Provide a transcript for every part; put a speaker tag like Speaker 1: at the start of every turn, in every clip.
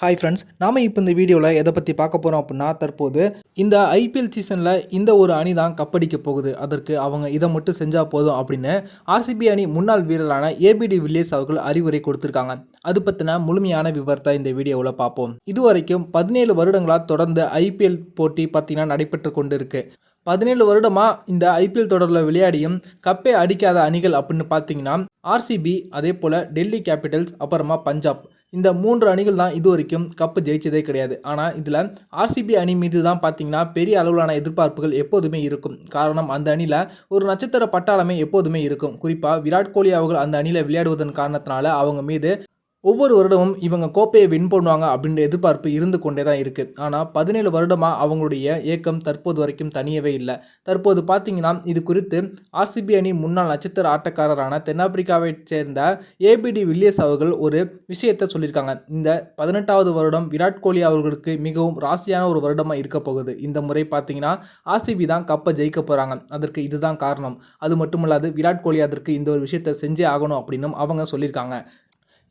Speaker 1: Hi friends நாம இப்போ இந்த வீடியோவில் எதை பற்றி பார்க்க போகிறோம் அப்படின்னா தற்போது இந்த ஐபிஎல் சீசனில் இந்த ஒரு அணி தான் கப்படிக்க போகுது. அதற்கு அவங்க இதை மட்டும் செஞ்சால் போதும் அப்படின்னு ஆர்சிபி அணி முன்னாள் வீரரான ஏபிடி வில்லியர்ஸ் அவர்கள் அறிவுரை கொடுத்துருக்காங்க. அது பற்றின முழுமையான விவரத்தை இந்த வீடியோவில் பார்ப்போம். இதுவரைக்கும் பதினேழு வருடங்களாக தொடர்ந்து ஐபிஎல் போட்டி பார்த்திங்கன்னா நடைபெற்று கொண்டு இருக்குது பதினேழு வருடமாக இந்த ஐபிஎல் தொடரில் விளையாடியும் கப்பே அடிக்காத அணிகள் அப்படின்னு பார்த்தீங்கன்னா ஆர்சிபி அதே போல் டெல்லி கேபிட்டல்ஸ் அப்புறமா பஞ்சாப். இந்த மூன்று அணிகள் தான் இது வரைக்கும் கப்பு ஜெயிச்சதே கிடையாது. ஆனால் இதில் ஆர்சிபி அணி மீது தான் பார்த்தீங்கன்னா பெரிய அளவிலான எதிர்பார்ப்புகள் எப்போதுமே இருக்கும். காரணம் அந்த அணியில் ஒரு நட்சத்திர பட்டாளமே எப்போதுமே இருக்கும். குறிப்பாக விராட் கோலி அவர்கள் அந்த அணியில் விளையாடுவதன் காரணத்தினால அவங்க மீது ஒவ்வொரு வருடமும் இவங்க கோப்பையை வின் பண்ணுவாங்க அப்படின்ற எதிர்பார்ப்பு இருந்து கொண்டே தான் இருக்குது ஆனால் பதினேழு வருடமாக அவங்களுடைய ஏக்கம் தற்போது வரைக்கும் தனியவே இல்லை. தற்போது பார்த்தீங்கன்னா இது குறித்து ஆர்சிபி அணி முன்னாள் நட்சத்திர ஆட்டக்காரரான தென்னாப்பிரிக்காவை சேர்ந்த ஏபிடி வில்லியஸ் அவர்கள் ஒரு விஷயத்தை சொல்லியிருக்காங்க. இந்த பதினெட்டாவது வருடம் விராட் கோலி அவர்களுக்கு மிகவும் ராசியான ஒரு வருடமாக இருக்க போகுது. இந்த முறை பார்த்தீங்கன்னா ஆர்சிபி தான் கப்பை ஜெயிக்க போகிறாங்க அதற்கு இதுதான் காரணம். அது மட்டுமல்லாது விராட் கோலி அதற்கு இந்த ஒரு விஷயத்தை செஞ்சே ஆகணும் அப்படின்னும் அவங்க சொல்லியிருக்காங்க.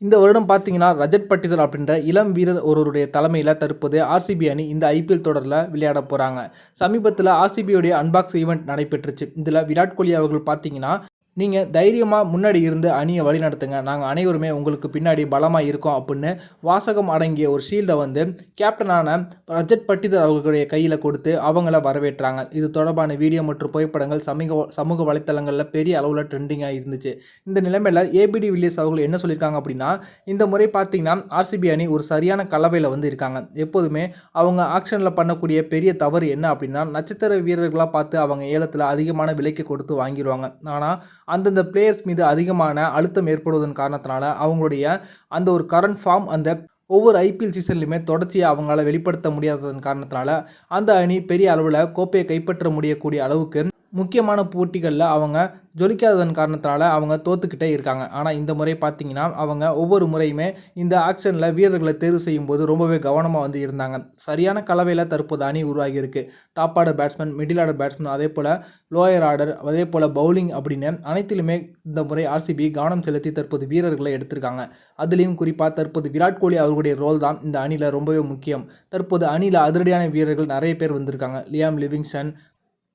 Speaker 1: இந்த வருடம் பார்த்தீங்கன்னா ரஜத் பட்டிதர் அப்படின்ற இளம் வீரர் ஒருவருடைய தலைமையில் தற்போது ஆர்சிபி அணி இந்த ஐபிஎல் தொடரில் விளையாட போகிறாங்க சமீபத்தில் ஆர்சிபியோடைய அன்பாக்ஸ் ஈவெண்ட் நடைபெற்றுச்சு. இதில் விராட் கோலி அவர்கள் பார்த்தீங்கன்னா நீங்கள் தைரியமாக முன்னாடி இருந்து அணியை வழிநடத்துங்க நாங்கள் அனைவருமே உங்களுக்கு பின்னாடி பலமாக இருக்கோம் அப்படின்னு வாசகம் அடங்கிய ஒரு ஷீல்டை வந்து கேப்டனான ரஜத் பட்டிதர் அவர்களுடைய கையில் கொடுத்து அவங்கள வரவேற்றாங்க. இது தொடர்பான வீடியோ மற்றும் புகைப்படங்கள் சமூக சமூக வலைத்தளங்களில் பெரிய அளவில் ட்ரெண்டிங்காக இருந்துச்சு. இந்த நிலைமையில் ஏபிடி வில்லியர்ஸ் அவர்கள் என்ன சொல்லியிருக்காங்க அப்படின்னா இந்த முறை பார்த்தீங்கன்னா ஆர்சிபி அணி ஒரு சரியான கலவையில் வந்து இருக்காங்க. எப்போதுமே அவங்க ஆக்ஷனில் பண்ணக்கூடிய பெரிய தவறு என்ன அப்படின்னா நட்சத்திர வீரர்களாக பார்த்து அவங்க ஏலத்தில் அதிகமான விலைக்கு கொடுத்து வாங்கிடுவாங்க ஆனால் அந்தந்த பிளேயர்ஸ் மீது அதிகமான அழுத்தம் ஏற்படுவதன் காரணத்தினால அவங்களுடைய அந்த ஒரு கரண்ட் ஃபார்ம் அந்த ஒவ்வொரு ஐபிஎல் சீசன்லையுமே தொடர்ச்சியாக அவங்களால வெளிப்படுத்த முடியாததன் காரணத்தினால அந்த அணி பெரிய அளவில் கோப்பையை கைப்பற்ற முடியக்கூடிய அளவுக்கு முக்கியமான போட்டிகளில் அவங்க ஜொலிக்காததன் காரணத்தினால அவங்க தோத்துக்கிட்டே இருக்காங்க. ஆனால் இந்த முறை பார்த்தீங்கன்னா அவங்க ஒவ்வொரு முறையுமே இந்த ஆக்ஷனில் வீரர்களை தேர்வு செய்யும் போது ரொம்பவே கவனமாக வந்து இருந்தாங்க. சரியான கலவையில் தற்போது அணி உருவாகியிருக்கு. Top order batsman middle order batsman lower போல் லோயர் ஆர்டர் அதே போல் பவுலிங் அப்படின்னு அனைத்திலுமே இந்த முறை ஆர்சிபி கவனம் செலுத்தி தற்போது வீரர்களை எடுத்திருக்காங்க. அதுலேயும் குறிப்பாக தற்போது விராட் கோலி அவர்களுடைய ரோல் தான் இந்த அணியில் ரொம்பவே முக்கியம். தற்போது அணியில் அதிரடியான வீரர்கள் நிறைய பேர் வந்திருக்காங்க. Liam Livingstone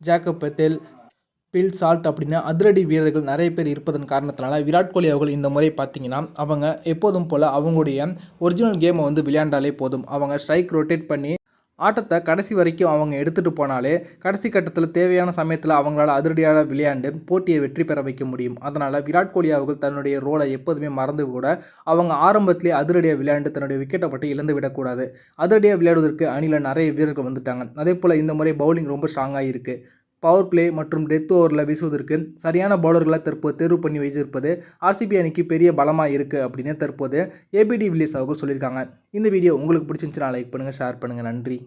Speaker 1: Jacob Bethell Phil Salt அப்படின்னு அதிரடி வீரர்கள் நிறைய பேர் இருப்பதன் காரணத்தினால விராட் கோலி அவர்கள் இந்த முறை பார்த்தீங்கன்னா அவங்க எப்போதும் போல் அவங்களுடைய ஒரிஜினல் கேமை வந்து விளையாண்டாலே போதும். அவங்க ஸ்ட்ரைக் ரொட்டேட் பண்ணி ஆட்டத்தை கடைசி வரைக்கும் அவங்க எடுத்துகிட்டு போனாலே கடைசி கட்டத்தில் தேவையான சமயத்தில் அவங்களால் அதிரடியாக விளையாண்டு போட்டியை வெற்றி பெற வைக்க முடியும். அதனால் விராட் கோலி அவர்கள் தன்னுடைய ரோலை எப்போதுமே மறந்து கூட அவங்க ஆரம்பத்திலே அதிரடியாக விளையாண்டு தன்னுடைய விக்கெட்டை பற்றி இழந்து விடக்கூடாது. அதிரடியாக விளையாடுவதற்கு அணியில் நிறைய வீரர்கள் வந்துட்டாங்க. அதே போல் இந்த முறை பவுலிங் ரொம்ப ஸ்ட்ராங்காக இருக்குது பவர் பிளே மற்றும் டெத் ஓவரில் வீசுவதற்கு சரியான பவுலர்களை தற்போது தேர்வு பண்ணி வைத்திருப்பது ஆர்சிபி அணிக்கு பெரிய பலமாக இருக்குது அப்படின்னு தற்போது ஏபிடி வில்லியஸ் அவர்கள் சொல்லியிருக்காங்க. இந்த வீடியோ உங்களுக்கு பிடிச்சிருந்துச்சுன்னா லைக் பண்ணுங்கள் ஷேர் பண்ணுங்கள் நன்றி.